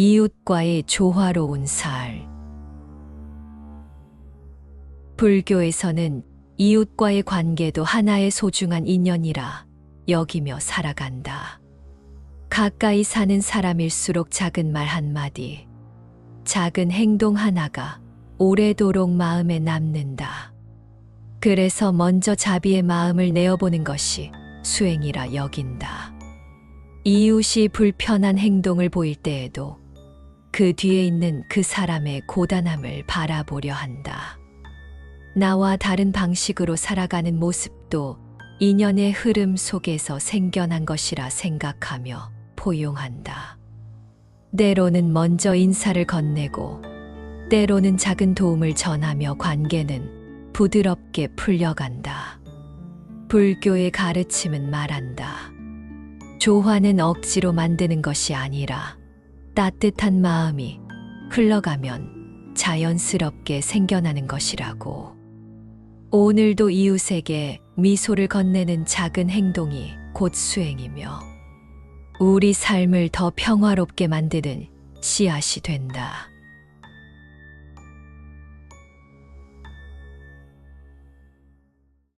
이웃과의 조화로운 살. 불교에서는 이웃과의 관계도 하나의 소중한 인연이라 여기며 살아간다. 가까이 사는 사람일수록 작은 말 한마디, 작은 행동 하나가 오래도록 마음에 남는다. 그래서 먼저 자비의 마음을 내어보는 것이 수행이라 여긴다. 이웃이 불편한 행동을 보일 때에도 그 뒤에 있는 그 사람의 고단함을 바라보려 한다. 나와 다른 방식으로 살아가는 모습도 인연의 흐름 속에서 생겨난 것이라 생각하며 포용한다. 때로는 먼저 인사를 건네고, 때로는 작은 도움을 전하며 관계는 부드럽게 풀려간다. 불교의 가르침은 말한다. 조화는 억지로 만드는 것이 아니라 따뜻한 마음이 흘러가면 자연스럽게 생겨나는 것이라고. 오늘도 이웃에게 미소를 건네는 작은 행동이 곧 수행이며 우리 삶을 더 평화롭게 만드는 씨앗이 된다.